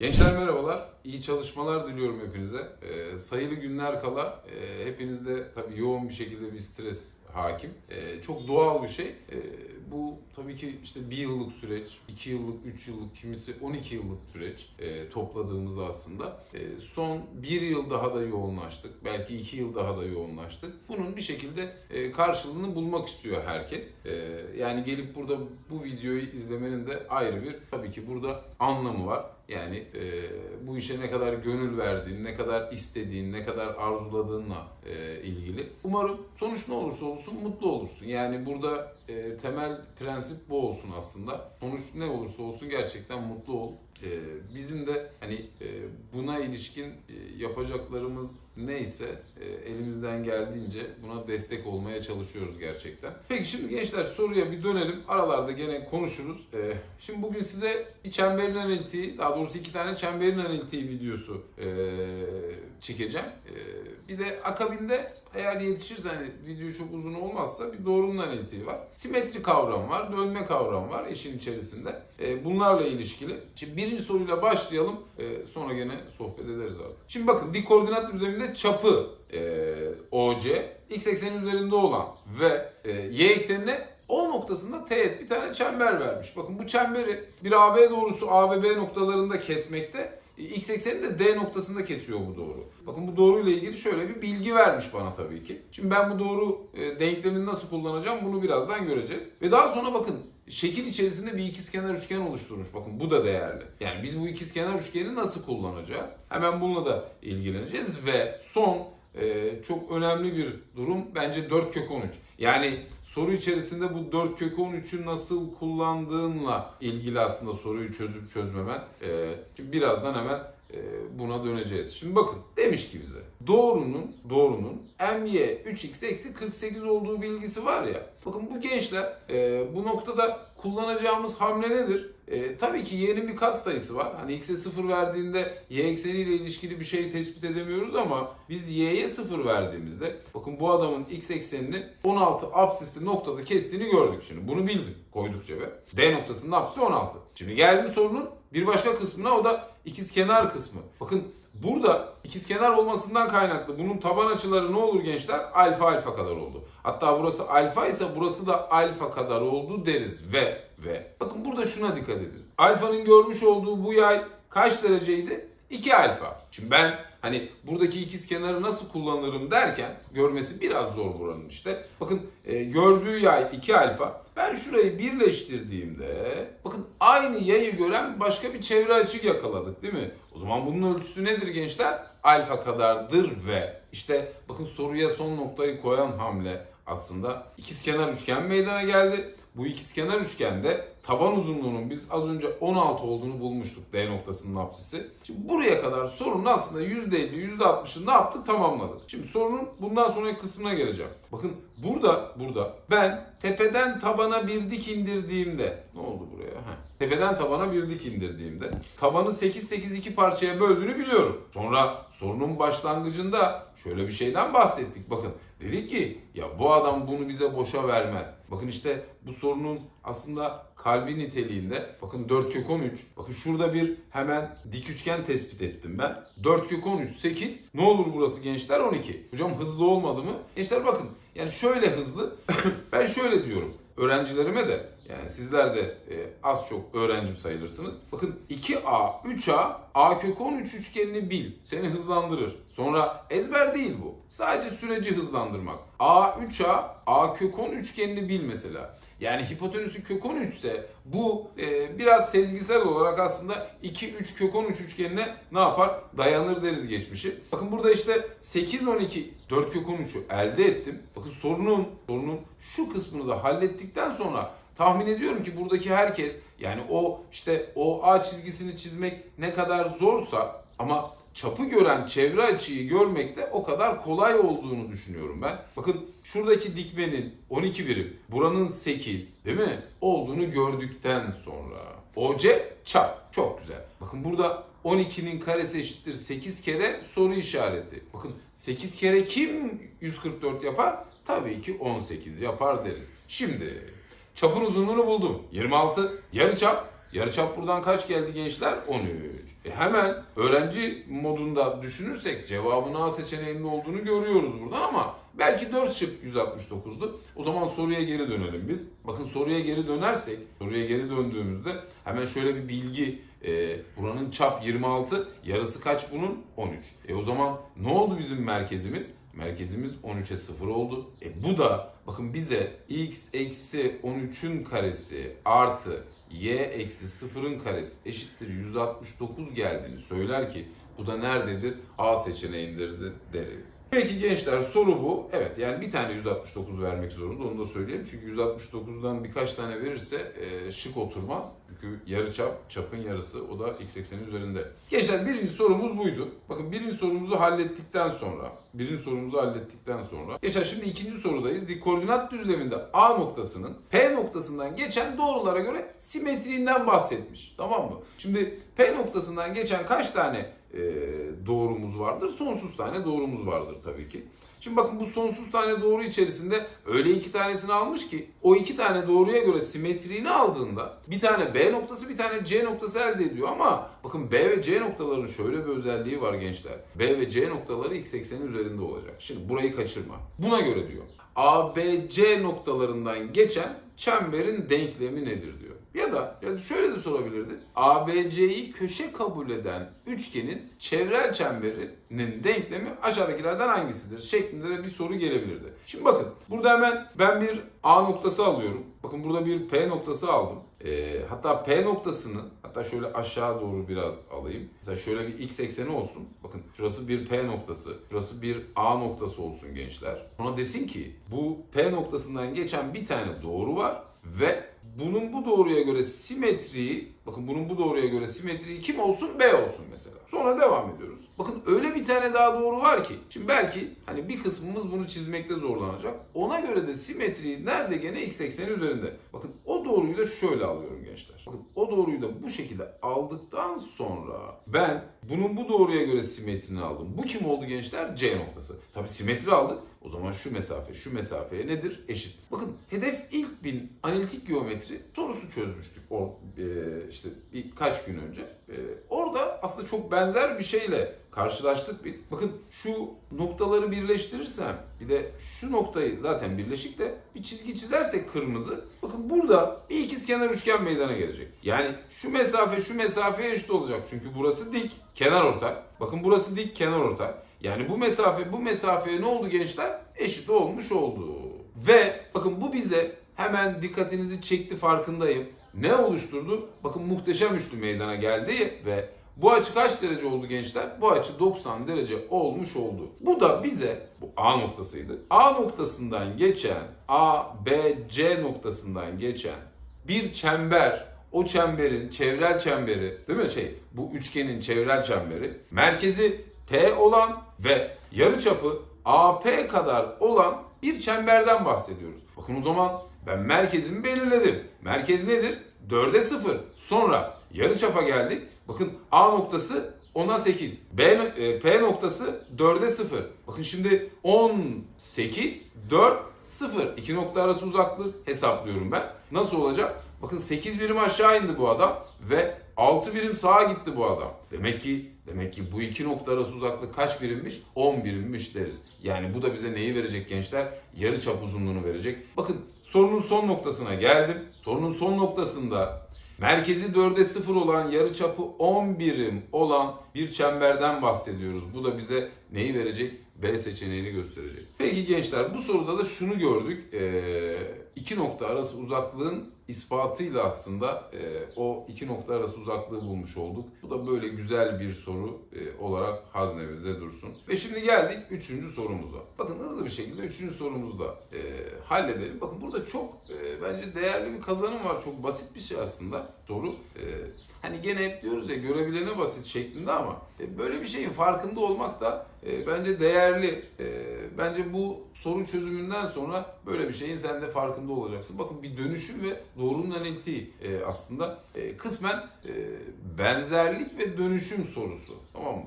Gençler merhabalar. İyi çalışmalar diliyorum hepinize. Ee, sayılı günler kala e, hepinizde tabii yoğun bir şekilde bir stres hakim. Ee, çok doğal bir şey. Ee, bu tabii ki işte bir yıllık süreç, iki yıllık, üç yıllık, kimisi 12 yıllık süreç e, topladığımızda aslında. E, son bir yıl daha da yoğunlaştık. Belki iki yıl daha da yoğunlaştık. Bunun bir şekilde e, karşılığını bulmak istiyor herkes. E, yani gelip burada bu videoyu izlemenin de ayrı bir tabii ki burada anlamı var. Yani e, bu işe ne kadar gönül verdiğin, ne kadar istediğin, ne kadar arzuladığınla e, ilgili. Umarım sonuç ne olursa olsun mutlu olursun. Yani burada e, temel prensip bu olsun aslında. Sonuç ne olursa olsun gerçekten mutlu ol. E, bizim de hani e, buna ilişkin e, yapacaklarımız neyse e, elimizden geldiğince buna destek olmaya çalışıyoruz gerçekten. Peki şimdi gençler soruya bir dönelim. Aralarda gene konuşuruz. E, şimdi bugün size bir çemberin analitiği, daha doğrusu iki tane çemberin analitiği videosu e, çekeceğim. E, bir de akabinde eğer yetişirse hani video çok uzun olmazsa bir doğrunun analitiği var. Simetri kavramı var, dönme kavramı var işin içerisinde. E, bunlarla ilişkili. Şimdi birinci soruyla başlayalım. E, sonra gene sohbet ederiz artık. Şimdi bakın dik koordinat düzleminde çapı OC, x ekseni üzerinde olan ve y eksenine o noktasında teğet bir tane çember vermiş. Bakın bu çemberi bir AB doğrusu A ve B noktalarında kesmekte. X ekseni de D noktasında kesiyor bu doğru. Bakın bu doğruyla ilgili şöyle bir bilgi vermiş bana tabii ki. Şimdi ben bu doğru e, denklemini nasıl kullanacağım bunu birazdan göreceğiz. Ve daha sonra bakın şekil içerisinde bir ikizkenar üçgen oluşturmuş. Bakın bu da değerli. Yani biz bu ikizkenar üçgeni nasıl kullanacağız? Hemen bununla da ilgileneceğiz ve son e, çok önemli bir durum bence 4 kök 13. Yani soru içerisinde bu 4 kök 13'ü nasıl kullandığınla ilgili aslında soruyu çözüp çözmemen. E, şimdi birazdan hemen e, buna döneceğiz. Şimdi bakın demiş ki bize doğrunun doğrunun my 3x eksi 48 olduğu bilgisi var ya. Bakın bu gençler e, bu noktada kullanacağımız hamle nedir? E, tabii ki y'nin bir kat sayısı var. Hani x'e 0 verdiğinde y ekseniyle ilişkili bir şey tespit edemiyoruz ama biz y'ye 0 verdiğimizde bakın bu adamın x eksenini 16 apsisli noktada kestiğini gördük şimdi. Bunu bildim koyduk cebe. D noktasının apsisi 16. Şimdi geldim sorunun bir başka kısmına o da ikizkenar kısmı. Bakın burada ikizkenar olmasından kaynaklı bunun taban açıları ne olur gençler? Alfa alfa kadar oldu. Hatta burası alfa ise burası da alfa kadar oldu deriz ve ve bakın burada şuna dikkat edin. Alfanın görmüş olduğu bu yay kaç dereceydi? 2 alfa. Şimdi ben hani buradaki ikiz kenarı nasıl kullanırım derken görmesi biraz zor buranın işte. Bakın e, gördüğü yay 2 alfa. Ben şurayı birleştirdiğimde bakın aynı yayı gören başka bir çevre açı yakaladık değil mi? O zaman bunun ölçüsü nedir gençler? Alfa kadardır ve işte bakın soruya son noktayı koyan hamle aslında ikizkenar üçgen meydana geldi. Bu ikizkenar üçgende taban uzunluğunun biz az önce 16 olduğunu bulmuştuk D noktasının apsisi. Şimdi buraya kadar sorunun aslında %50, %60'ını ne yaptık? Tamamladık. Şimdi sorunun bundan sonraki kısmına geleceğim. Bakın burada, burada ben tepeden tabana bir dik indirdiğimde ne oldu buraya? Heh. Tepeden tabana bir dik indirdiğimde tabanı 8-8-2 parçaya böldüğünü biliyorum. Sonra sorunun başlangıcında şöyle bir şeyden bahsettik. Bakın dedik ki ya bu adam bunu bize boşa vermez. Bakın işte bu sorunun aslında kalbi niteliğinde bakın 4 kök 13 bakın şurada bir hemen dik üçgen tespit ettim ben. 4 kök 13 8 ne olur burası gençler 12 hocam hızlı olmadı mı? Gençler bakın yani şöyle hızlı ben şöyle diyorum öğrencilerime de yani sizler de e, az çok öğrencim sayılırsınız. Bakın 2A, 3A, A kök 13 üçgenini bil. Seni hızlandırır. Sonra ezber değil bu. Sadece süreci hızlandırmak. A, 3A, A kök 10 üçgenini bil mesela. Yani hipotenüsü kök 13 ise bu e, biraz sezgisel olarak aslında 2, 3 kök 13 üçgenine ne yapar? Dayanır deriz geçmişi. Bakın burada işte 8, 12, 4 kök 13'ü elde ettim. Bakın sorunun, sorunun şu kısmını da hallettikten sonra tahmin ediyorum ki buradaki herkes yani o işte o A çizgisini çizmek ne kadar zorsa ama çapı gören çevre açıyı görmek de o kadar kolay olduğunu düşünüyorum ben. Bakın şuradaki dikmenin 12 birim, buranın 8 değil mi? Olduğunu gördükten sonra. OC çap. Çok güzel. Bakın burada 12'nin karesi eşittir 8 kere soru işareti. Bakın 8 kere kim 144 yapar? Tabii ki 18 yapar deriz. Şimdi çapın uzunluğunu buldum. 26. Yarı çap Yarıçap buradan kaç geldi gençler? 13. E hemen öğrenci modunda düşünürsek cevabın A seçeneğinde olduğunu görüyoruz buradan ama belki 4 şık 169'du. O zaman soruya geri dönelim biz. Bakın soruya geri dönersek, soruya geri döndüğümüzde hemen şöyle bir bilgi e, buranın çap 26, yarısı kaç bunun? 13. E o zaman ne oldu bizim merkezimiz? Merkezimiz 13'e 0 oldu. E bu da bakın bize x eksi 13'ün karesi artı y eksi 0'ın karesi eşittir 169 geldiğini söyler ki bu da nerededir? A seçeneğindedir de- deriz. Peki gençler soru bu. Evet yani bir tane 169 vermek zorunda onu da söyleyeyim. Çünkü 169'dan birkaç tane verirse e, şık oturmaz. Çünkü yarı çap, çapın yarısı o da x eksenin üzerinde. Gençler birinci sorumuz buydu. Bakın birinci sorumuzu hallettikten sonra, birinci sorumuzu hallettikten sonra. Gençler şimdi ikinci sorudayız. Dik koordinat düzleminde A noktasının P noktasından geçen doğrulara göre simetriğinden bahsetmiş. Tamam mı? Şimdi P noktasından geçen kaç tane e, doğrumuz vardır? Sonsuz tane doğrumuz vardır tabii ki. Şimdi bakın bu sonsuz tane doğru içerisinde öyle iki tanesini almış ki o iki tane doğruya göre simetriğini aldığında bir tane B noktası bir tane C noktası elde ediyor ama bakın B ve C noktalarının şöyle bir özelliği var gençler. B ve C noktaları x eksenin üzerinde olacak. Şimdi burayı kaçırma. Buna göre diyor. ABC noktalarından geçen çemberin denklemi nedir diyor. Ya da ya da şöyle de sorabilirdi. ABC'yi köşe kabul eden üçgenin çevrel çemberinin denklemi aşağıdakilerden hangisidir? Şeklinde de bir soru gelebilirdi. Şimdi bakın burada hemen ben bir A noktası alıyorum. Bakın burada bir P noktası aldım. Ee, hatta P noktasını hatta şöyle aşağı doğru biraz alayım. Mesela şöyle bir x ekseni olsun. Bakın şurası bir P noktası. Şurası bir A noktası olsun gençler. Ona desin ki bu P noktasından geçen bir tane doğru var ve bunun bu doğruya göre simetriği bakın bunun bu doğruya göre simetriği kim olsun? B olsun mesela. Sonra devam ediyoruz. Bakın öyle bir tane daha doğru var ki şimdi belki hani bir kısmımız bunu çizmekte zorlanacak. Ona göre de simetriği nerede gene x ekseni üzerinde. Bakın o doğruyu da şöyle alıyorum gençler. O doğruyu da bu şekilde aldıktan sonra ben bunun bu doğruya göre simetrini aldım. Bu kim oldu gençler? C noktası. Tabi simetri aldık. O zaman şu mesafe şu mesafeye nedir? Eşit. Bakın hedef ilk bin analitik geometri sorusu çözmüştük. O e, işte birkaç gün önce. E, orada aslında çok benzer bir şeyle karşılaştık biz. Bakın şu noktaları birleştirirsem bir de şu noktayı zaten birleşik de bir çizgi çizersek kırmızı. Bakın burada bir ikizkenar üçgen meydana gelecek. Yani şu mesafe şu mesafeye eşit olacak. Çünkü burası dik, kenar ortay. Bakın burası dik, kenar ortay. Yani bu mesafe bu mesafeye ne oldu gençler? Eşit olmuş oldu. Ve bakın bu bize hemen dikkatinizi çekti farkındayım. Ne oluşturdu? Bakın muhteşem üçlü meydana geldi ve bu açı kaç derece oldu gençler? Bu açı 90 derece olmuş oldu. Bu da bize bu A noktasıydı. A noktasından geçen A, B, C noktasından geçen bir çember o çemberin çevrel çemberi değil mi şey bu üçgenin çevrel çemberi merkezi P olan ve yarıçapı AP kadar olan bir çemberden bahsediyoruz. Bakın o zaman ben merkezimi belirledim. Merkez nedir? 4'e 0. Sonra yarıçapa geldik. Bakın A noktası 10'a 8. B, e, P noktası 4'e 0. Bakın şimdi 18, 4, 0. İki nokta arası uzaklık hesaplıyorum ben. Nasıl olacak? Bakın 8 birim aşağı indi bu adam ve 6 birim sağa gitti bu adam. Demek ki demek ki bu iki nokta arası uzaklık kaç birimmiş? 10 birimmiş deriz. Yani bu da bize neyi verecek gençler? Yarı çap uzunluğunu verecek. Bakın sorunun son noktasına geldim. Sorunun son noktasında Merkezi 4'e 0 olan yarıçapı 10 birim olan bir çemberden bahsediyoruz. Bu da bize neyi verecek? B seçeneğini gösterecek. Peki gençler bu soruda da şunu gördük. Ee, iki nokta arası uzaklığın ispatıyla aslında e, o iki nokta arası uzaklığı bulmuş olduk. Bu da böyle güzel bir soru e, olarak haznemizde dursun. Ve şimdi geldik üçüncü sorumuza. Bakın hızlı bir şekilde üçüncü sorumuzu da e, halledelim. Bakın burada çok e, bence değerli bir kazanım var. Çok basit bir şey aslında soru. E, hani gene hep diyoruz ya görebilene basit şeklinde ama e, böyle bir şeyin farkında olmak da e, bence değerli. E, bence bu soru çözümünden sonra böyle bir şeyin sen de farkında olacaksın. Bakın bir dönüşüm ve doğrunun analitiği aslında kısmen benzerlik ve dönüşüm sorusu. Tamam mı?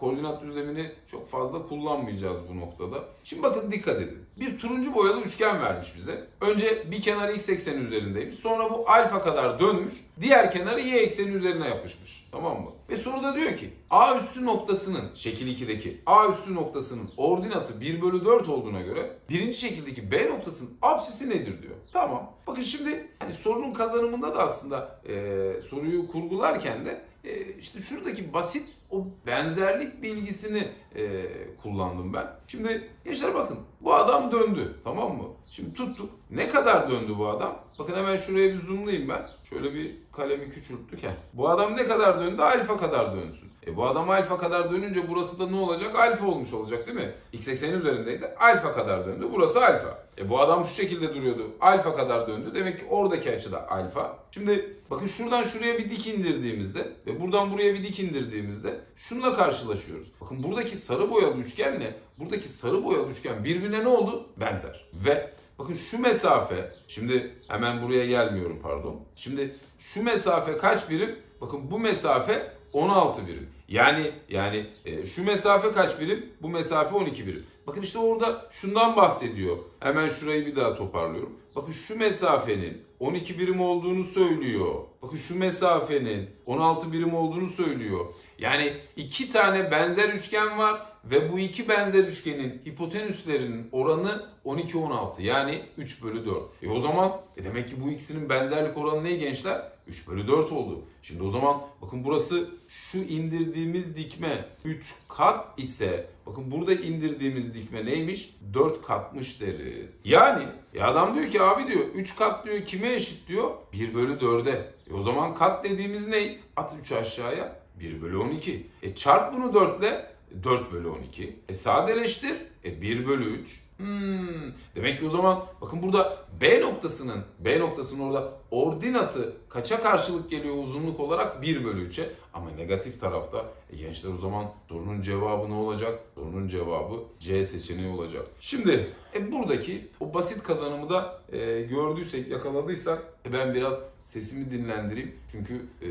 Koordinat düzlemini çok fazla kullanmayacağız bu noktada. Şimdi bakın dikkat edin. Bir turuncu boyalı üçgen vermiş bize. Önce bir kenarı x ekseni üzerindeymiş. Sonra bu alfa kadar dönmüş. Diğer kenarı y ekseni üzerine yapışmış. Tamam mı? Ve soruda diyor ki A üssü noktasının şekil 2'deki A üssü noktasının ordinatı 1 bölü 4 olduğuna göre birinci şekildeki B noktasının apsisi nedir diyor. Tamam. Bakın şimdi hani sorunun kazanımında da aslında e, soruyu kurgularken de e, işte şuradaki basit o benzerlik bilgisini e, kullandım ben. Şimdi gençler bakın bu adam döndü tamam mı? Şimdi tuttuk. Ne kadar döndü bu adam? Bakın hemen şuraya bir zoomlayayım ben. Şöyle bir kalemi küçülttük. Heh. Bu adam ne kadar döndü? Alfa kadar dönsün. E bu adam alfa kadar dönünce burası da ne olacak? Alfa olmuş olacak değil mi? X ekseni üzerindeydi. Alfa kadar döndü. Burası alfa. E bu adam şu şekilde duruyordu. Alfa kadar döndü. Demek ki oradaki açı da alfa. Şimdi bakın şuradan şuraya bir dik indirdiğimizde ve buradan buraya bir dik indirdiğimizde şununla karşılaşıyoruz. Bakın buradaki sarı boyalı üçgenle buradaki sarı boyalı üçgen birbirine ne oldu? Benzer. Ve bakın şu mesafe şimdi hemen buraya gelmiyorum pardon. Şimdi şu mesafe kaç birim? Bakın bu mesafe 16 birim. Yani yani e, şu mesafe kaç birim? Bu mesafe 12 birim. Bakın işte orada şundan bahsediyor. Hemen şurayı bir daha toparlıyorum. Bakın şu mesafenin 12 birim olduğunu söylüyor. Bakın şu mesafenin 16 birim olduğunu söylüyor. Yani iki tane benzer üçgen var ve bu iki benzer üçgenin hipotenüslerinin oranı 12-16 yani 3 bölü 4. E o zaman e demek ki bu ikisinin benzerlik oranı ne gençler? 3 bölü 4 oldu. Şimdi o zaman bakın burası şu indirdiğimiz dikme 3 kat ise bakın burada indirdiğimiz dikme neymiş? 4 katmış deriz. Yani e adam diyor ki abi diyor 3 kat diyor kime eşit diyor? 1 bölü 4'e. E o zaman kat dediğimiz ne? At 3 aşağıya 1 bölü 12. E çarp bunu 4 ile 4 bölü 12. E sadeleştir. E 1 bölü 3. Hmm. Demek ki o zaman bakın burada B noktasının B noktasının orada ordinatı kaça karşılık geliyor uzunluk olarak 1 bölü 3'e ama negatif tarafta e gençler o zaman sorunun cevabı ne olacak? Sorunun cevabı C seçeneği olacak. Şimdi e buradaki o basit kazanımı da e, gördüysek yakaladıysak e, ben biraz sesimi dinlendireyim. Çünkü e,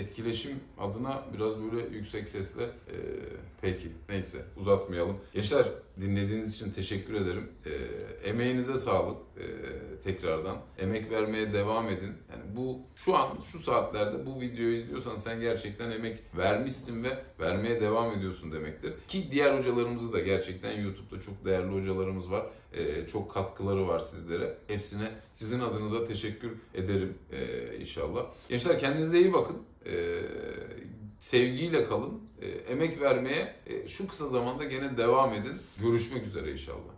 etkileşim adına biraz böyle yüksek sesle e, peki neyse uzatmayalım. Gençler dinlediğiniz için teşekkür ederim. E, emeğinize sağlık e, tekrardan. Emek vermeye devam edin. Yani bu şu an şu saatlerde bu videoyu izliyorsan sen gerçekten emek vermişsin ve vermeye devam ediyorsun demektir. Ki diğer hocalarımızı da gerçekten YouTube'da çok değerli hocalarımız var. E, çok katkıları var sizlere. Hepsine sizin adınıza teşekkür ederim e, inşallah. Gençler kendinize iyi bakın. E, sevgiyle kalın. E, emek vermeye e, şu kısa zamanda gene devam edin. Görüşmek üzere inşallah.